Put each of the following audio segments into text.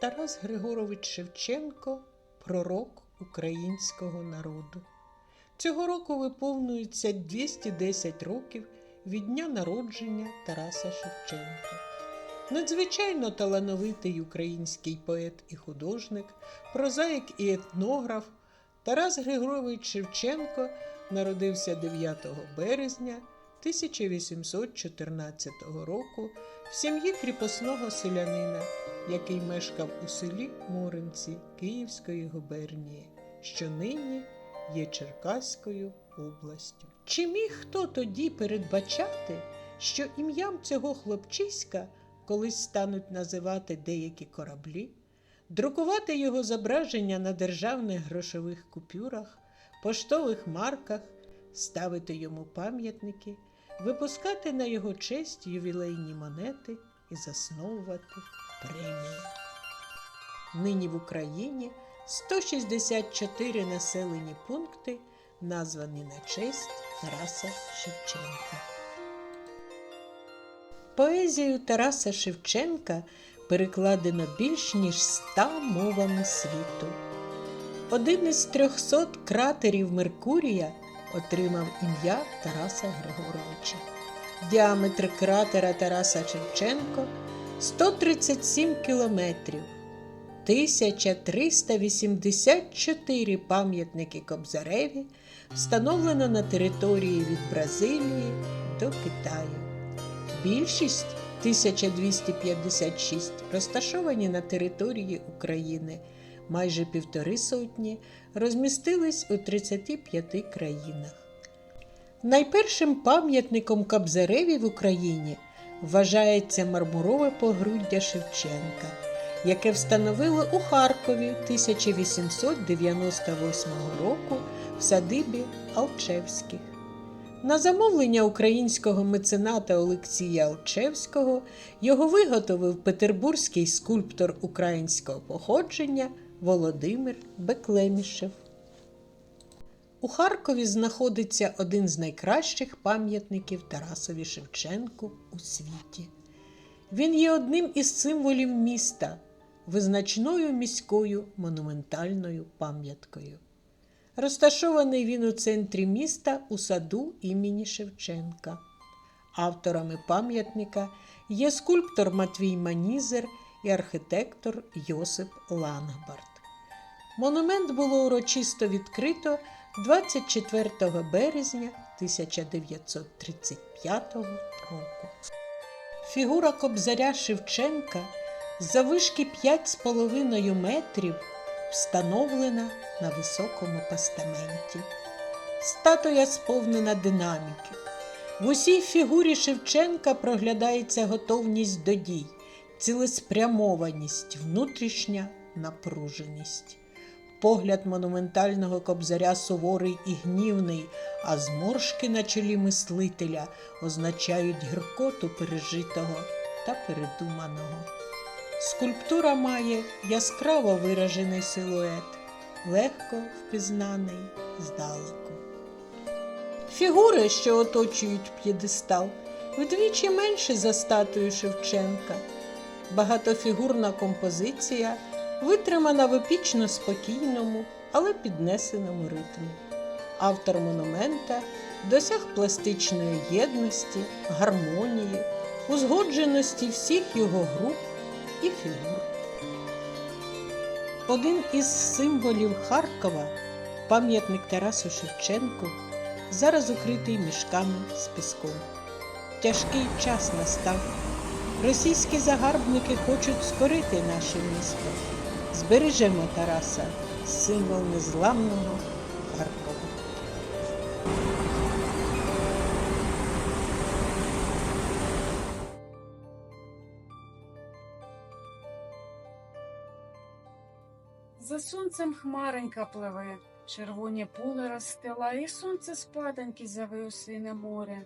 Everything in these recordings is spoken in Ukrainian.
Тарас Григорович Шевченко пророк українського народу. Цього року виповнюється 210 років від дня народження Тараса Шевченка. Надзвичайно талановитий український поет і художник, прозаїк і етнограф Тарас Григорович Шевченко народився 9 березня 1814 року в сім'ї кріпосного селянина, який мешкав у селі Моринці Київської губернії, що нині є Черкаською областю. Чи міг хто тоді передбачати, що ім'ям цього хлопчиська колись стануть називати деякі кораблі, друкувати його зображення на державних грошових купюрах, поштових марках, ставити йому пам'ятники, випускати на його честь ювілейні монети і засновувати премії. Нині в Україні 164 населені пункти, названі на честь Тараса Шевченка. Поезію Тараса Шевченка перекладено більш ніж ста мовами світу. Один із трьохсот кратерів Меркурія отримав ім'я Тараса Григоровича. Діаметр кратера Тараса Шевченко 137 кілометрів. 1384 пам'ятники Кобзареві встановлено на території від Бразилії до Китаю. Більшість 1256 розташовані на території України, майже півтори сотні розмістились у 35 країнах. Найпершим пам'ятником Кобзареві в Україні вважається мармурове погруддя Шевченка, яке встановили у Харкові 1898 року в садибі Алчевських. На замовлення українського мецената Олексія Алчевського його виготовив петербурзький скульптор українського походження Володимир Беклемішев. У Харкові знаходиться один з найкращих пам'ятників Тарасові Шевченку у світі. Він є одним із символів міста, визначною міською монументальною пам'яткою. Розташований він у центрі міста у саду імені Шевченка. Авторами пам'ятника є скульптор Матвій Манізер і архітектор Йосип Лангбард. Монумент було урочисто відкрито 24 березня 1935 року. Фігура кобзаря Шевченка завишки 5,5 метрів встановлена на високому постаменті. Статуя сповнена динаміки. В усій фігурі Шевченка проглядається готовність до дій, цілеспрямованість, внутрішня напруженість. Погляд монументального кобзаря суворий і гнівний, а зморшки на чолі мислителя означають гіркоту пережитого та передуманого. Скульптура має яскраво виражений силует, легко впізнаний здалеку. Фігури, що оточують п'єдестал, вдвічі менші за статую Шевченка. Багатофігурна композиція витримана в епічно спокійному, але піднесеному ритмі. Автор монумента досяг пластичної єдності, гармонії, узгодженості всіх його груп і фігур. Один із символів Харкова, пам'ятник Тарасу Шевченку, зараз укритий мішками з піском. Тяжкий час настав. Російські загарбники хочуть скорити наше місто. Збережемо Тараса, символ незламного Харкова. За сонцем хмаренька пливе, червоні поле розстила, і сонце спатоньки зяви у сине море,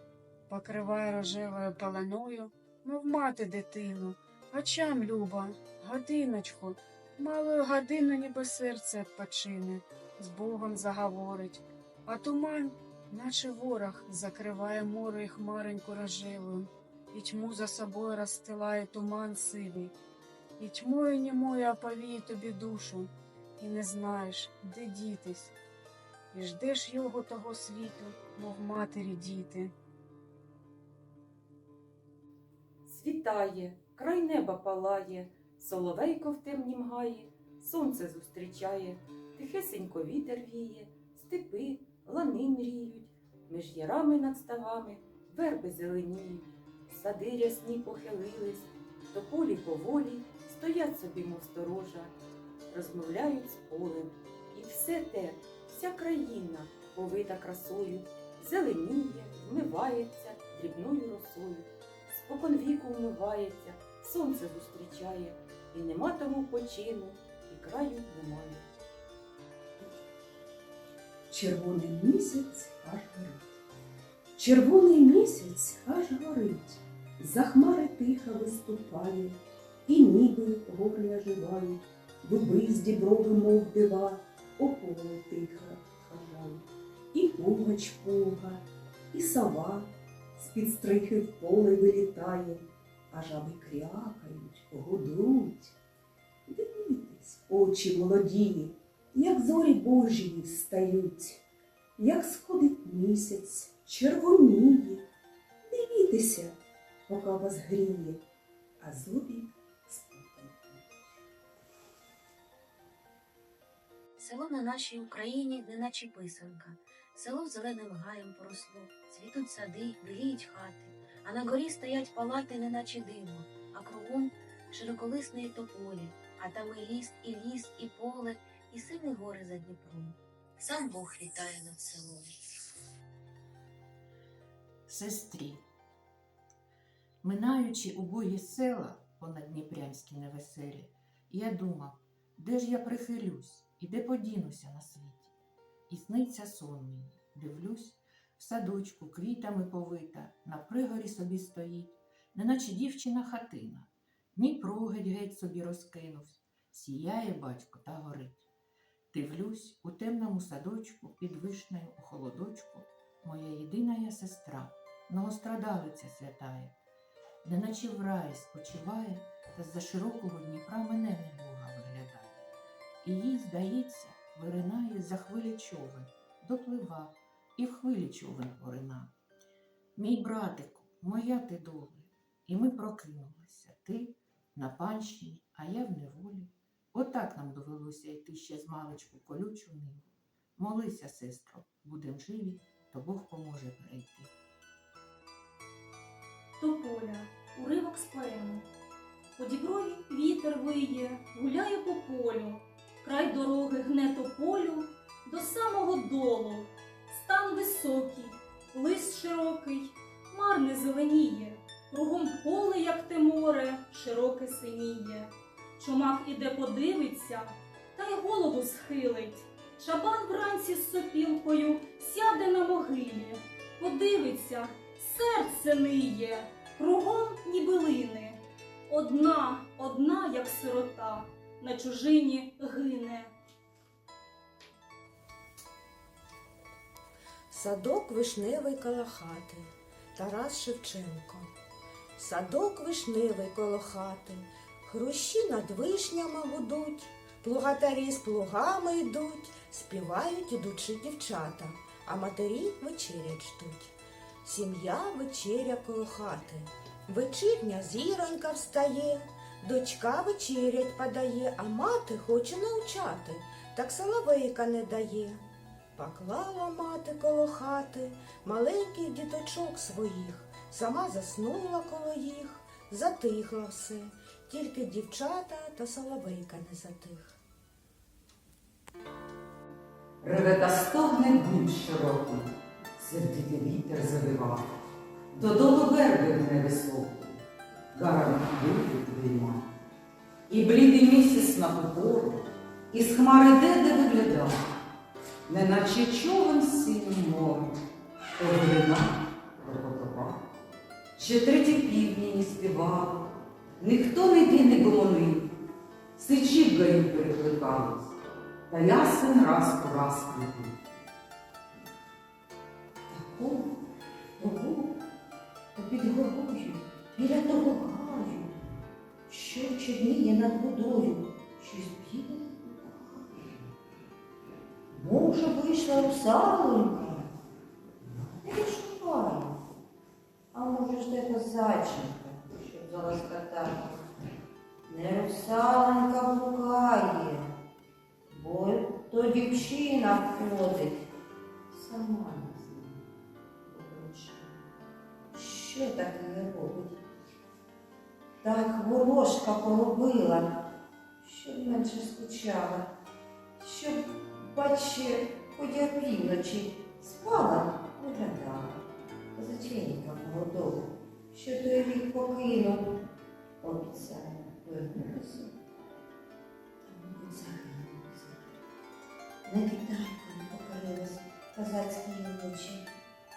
покриває рожевою паленою, мов мати дитину, очам люба, годиночку, малою годину ніби серце почине, з Богом заговорить, а туман, наче ворог, закриває море і хмареньку рожевою, і тьму за собою розстилає туман сивий. і тьмою німою оповіє тобі душу, і не знаєш, де дітись, і ждеш його того світу, мов матері діти. Світає, край неба палає, соловейко в темнім гаї, сонце зустрічає, тихесенько вітер віє, степи, лани мріють, між ярами над ставами верби зеленіють, сади рясні похилились, тополі поволі стоять собі, мов сторожа, розмовляють з полем. І все те, вся країна, повита красою, зеленіє, вмивається дрібною росою спокон віку вмивається, сонце зустрічає, і нема тому почину, і краю немає. Червоний місяць аж горить. Червоний місяць аж горить, за хмари тихо виступає, і ніби гори оживають, дуби з діброви, мов дива, по полу тихо хажають. І пугач пуга, і сова з-під стрихи в поле вилітає, а жаби крякають, гудуть. Дивитесь, очі молоді, як зорі Божії встають, як сходить місяць, червоніє. Дивіться, поки вас гріє, а спокійні. Село на нашій Україні, неначе писанка. Село зеленим гаєм поросло, цвітуть сади, біліють хати, а на горі стоять палати, неначе диво, а кругом широколисні тополі, а там і ліс, і ліс, і поле, і сині гори за Дніпром. Сам Бог літає над селом. Сестрі, минаючи убогі села понад Дніпрянські невеселі, я думав, де ж я прихилюсь і де подінуся на світі. І сниться сон мені, дивлюсь, в садочку квітами повита, на пригорі собі стоїть, неначе дівчина хатина. Дніпро геть-геть собі розкинувсь, сіяє батько та горить. Дивлюсь, у темному садочку під вишнею у холодочку, моя єдина я сестра, многострадалиця святая, неначе в раї спочиває, та з-за широкого Дніпра мене небога виглядає. І їй, здається, виринає за хвилі човен, доплива, і в хвилі човен порина. Мій братику, моя ти доля, і ми прокинулися, ти на панщині, а я в неволі. Отак нам довелося йти ще з маличку колючу ниву. Молися, сестро, будем живі, то Бог поможе перейти. Тополя, уривок з поеми. По діброві вітер виє, гуляє по полю, край дороги гне тополю до самого долу. Стан високий, лист широкий, мар не зеленіє, широке синіє. Чомак іде подивиться, та й голову схилить. Шабан вранці з сопілкою сяде на могилі, подивиться, серце ниє, кругом ніби лине. Одна, одна, як сирота, на чужині гине. Садок вишневий коло хати Тарас Шевченко. Садок вишневий коло хати, хрущі над вишнями гудуть, плугатарі з плугами йдуть, співають ідучи дівчата, а матері вечерять ждуть. Сім'я вечеря коло хати. Вечірня зіронька встає, дочка вечерять подає, а мати хоче навчати, так соловейка не дає. Поклала мати коло хати. Маленьких діточок своїх, сама заснула коло їх, затихло все, тільки дівчата та соловейка не затих. Реве та стогне дуб широкий, сердитий вітер завивав, додолу верби гне високу, гара вийде дверима. І блідий місяць на попору, із хмари де де виглядав, неначе човен синім морем, то глина прокотова. Ще треті півдні не співали, ніхто ніде не гомонив, сичі в гаю перекликались, та ясен раз по раз квітнув. Тако, того, та горою, біля того гаю, що чорніє над водою, щось біле. Може, вийшла русалонька? Не шукаю. А може ж це зайченка, щоб залоскотати. Не русалонька блукає, бо то дівчина ходить. Сама не. Коротше, Що таке робить? Так ворожка поробила, щоб менше скучала, щоб, бачи, хоч півночі спала, виглядала. Козаченька молодого, що той рік покинув, обіцяє вернутися. Не китайко не покорилась козацькі очі,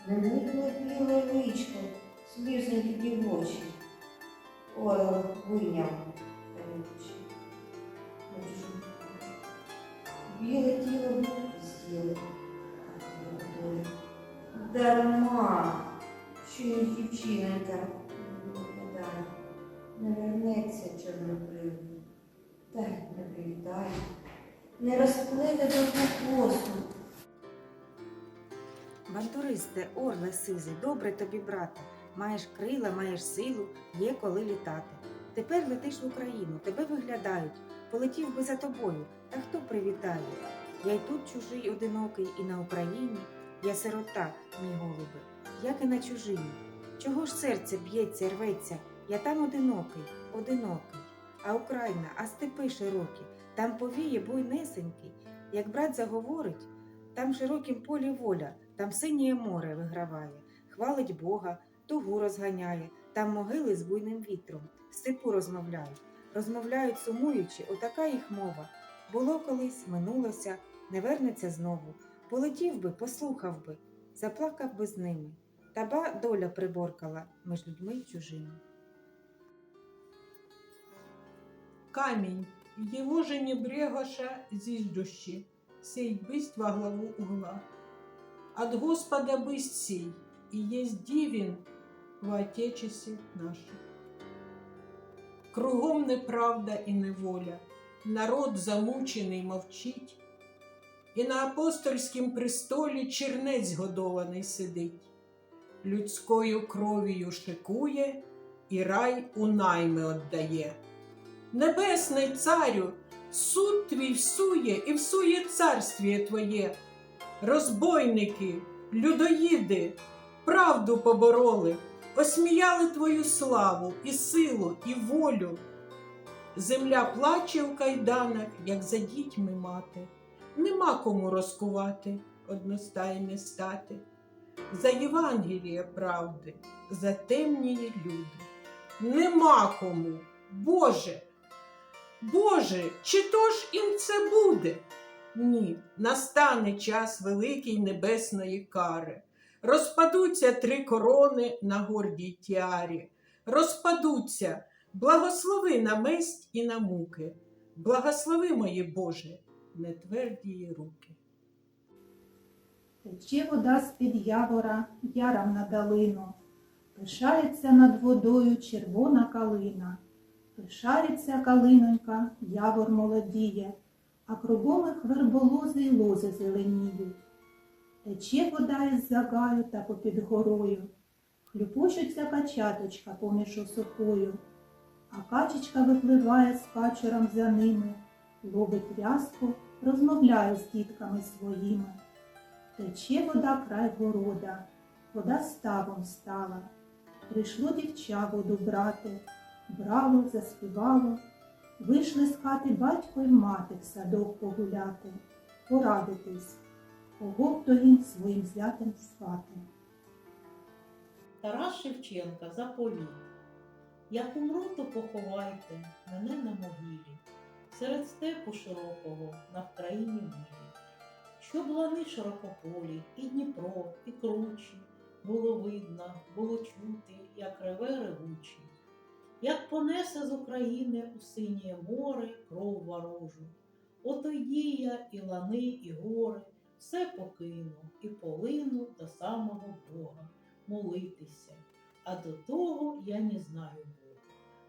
не вникло біле личко, слізенькі дівочі. Ой, виняв колючі. Біле тіло з'їли, а. Дарма, дівчинонька не виглядає, не вернеться чорнобривий, та й не привітає, не розплете до хвосту. Бандуристе, орле сизий, добре тобі, брате. Маєш крила, маєш силу, є коли літати. Тепер летиш в Україну, тебе виглядають. Полетів би за тобою, та хто привітає? Я й тут чужий одинокий, і на Україні. Я сирота, мій голубе, як і на чужині. Чого ж серце б'ється, рветься? Я там одинокий, одинокий. А Україна, а степи широкі, там повіє буйнесенький. Як брат заговорить, там широкім полі воля, там синє море виграває, хвалить Бога, тугу розганяє, там могили з буйним вітром, степу розмовляють. Розмовляють сумуючи, отака їх мова. Було колись, минулося, не вернеться знову. Полетів би, послухав би, заплакав би з ними. Та ба доля приборкала між людьми чужими. Камень, его же не брегоша зиждущий, сей бысть во главу угла. От Господа бысть сей, и есть дивен в Отечестве нашем. Кругом неправда і неволя, народ замучений мовчить, і на апостольськім престолі чернець годований сидить, людською кров'ю шикує і рай у найми отдає. Небесний царю, суд твій всує і всує царствіє твоє. Розбойники, людоїди, правду побороли, осміяли твою славу і силу, і волю. Земля плаче в кайданах, як за дітьми мати. Нема кому розкувати, одностайне стати. За Євангеліє правди, за темніє люди. Нема кому, Боже. Боже, чи то ж їм це буде? Ні, настане час великий небесної кари. Розпадуться три корони на гордій тіарі. Розпадуться, благослови на месть і на муки. Благослови, моє Боже, нетвердії руки. Тече вода з-під явора ярам на долину, Пишається над водою червона калина, Пишається калинонька, явор молодіє, А кругом їх верболози й лози зеленіють. Тече вода із загаю та попід горою, Хлюпочеться качаточка поміж осокою, А качечка випливає з качером за ними, Ловить рязку, розмовляє з дітками своїми. Тече вода край города, вода ставом стала. Прийшло дівча воду брати, брало, заспівало. Вийшли з хати батько й мати в садок погуляти, порадитись, кого б то їм своїм зятем звати. Тарас Шевченка заповіт. Як умру, то поховайте мене на могилі, серед степу широкого на вкраїні милі, щоб лани широкополі, і Дніпро, і кручі, було видно, було чути, як реве ревучий, як понесе з України у синє море кров ворожу. Ото йді я і лани, і гори, все покину, і полину до самого Бога молитися, а до того я не знаю Бога.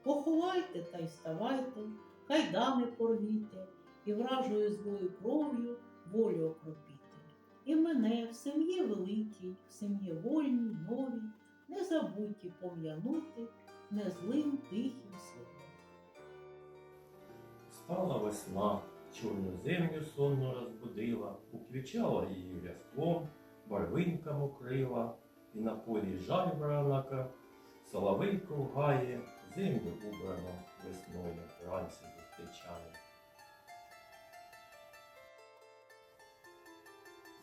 Поховайте та й ставайте, кайдани порвіте, і вражою злою кров'ю волю окропіте. І мене в сім'ї великій, в сім'ї вольній, новій, не забудьте пом'янути незлим тихим словом. Стала весна, чорну землю сонно розбудила, уквічала її ряством, барвинкам укрила, і на полі жаль вранака, соловейко в гаї, землю убрано весною вранці зустрічає.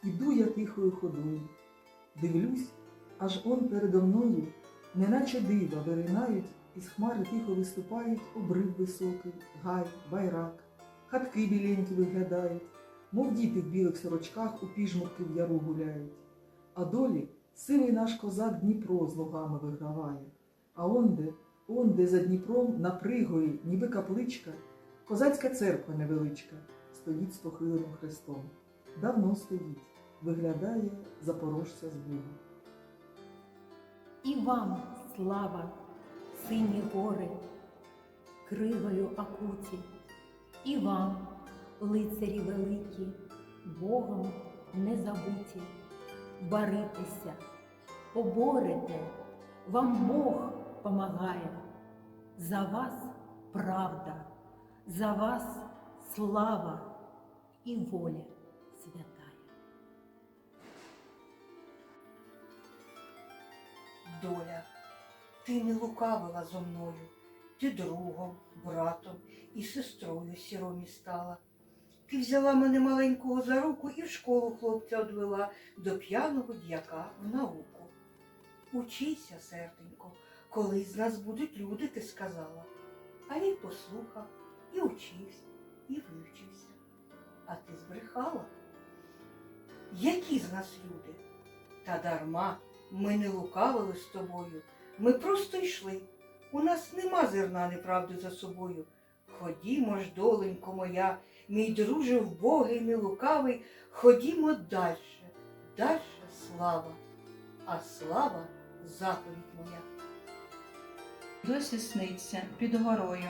Іду я тихою ходою, дивлюсь, аж он передо мною, неначе дива виринають, із хмари тихо виступають обрив високий, гай, байрак, хатки біленькі виглядають, мов діти в білих сорочках у піжмурки в яру гуляють. А долі сивий наш козак Дніпро з лугами виграває. А онде, онде за Дніпром на пригорі, ніби капличка, козацька церква невеличка, стоїть з похиленим хрестом. Давно стоїть, виглядає запорожця з Богу. І вам слава, сині гори, кригою акуті, і вам, лицарі великі, Богом не забуті, баритеся, поборете, вам Бог помагає, за вас правда, за вас слава і воля святая. Доля, ти не лукавила зо мною, ти другом, братом і сестрою сіромі стала. Ти взяла мене маленького за руку і в школу хлопця одвела до п'яного дяка в науку. Учися, серденько, колись з нас будуть люди, ти сказала. А й послухав, і учився, і вивчився. А ти збрехала? Які з нас люди? Та дарма, ми не лукавили з тобою. Ми просто йшли. У нас нема зерна неправди за собою. Ходімо ж, доленько моя, мій друже вбогий, нелукавий, ходімо дальше, дальше слава, а слава заповідь моя. Досі сниться під горою.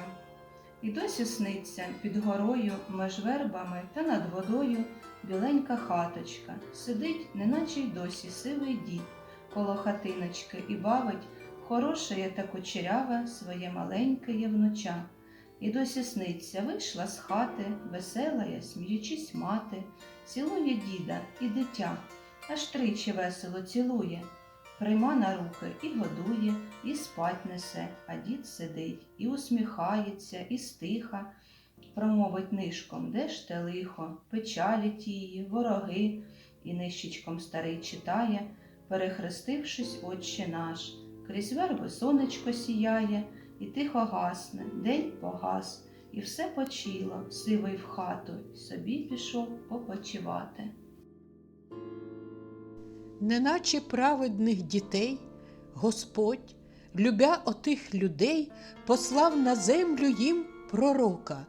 І досі сниться під горою меж вербами та над водою біленька хаточка. Сидить, неначе й досі сивий дід коло хатиночки і бавить хороше та кучеряве своє маленьке є внуча. І досі сниться, вийшла з хати, весела я, сміючись мати, цілує діда і дитя, аж тричі весело цілує. Прийма на руки і годує, і спать несе, а дід сидить, і усміхається, і стиха, промовить нишком, де ж те лихо, печалі тії, вороги, і нищечком старий читає, перехрестившись, Отче наш, крізь верби сонечко сіяє, і тихо гасне, день погас, і все почило, сивий в хату, собі пішов попочивати. Неначе праведних дітей, Господь, любя отих людей, послав на землю їм пророка,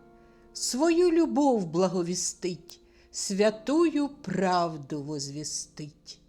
свою любов благовістить, святую правду возвістить.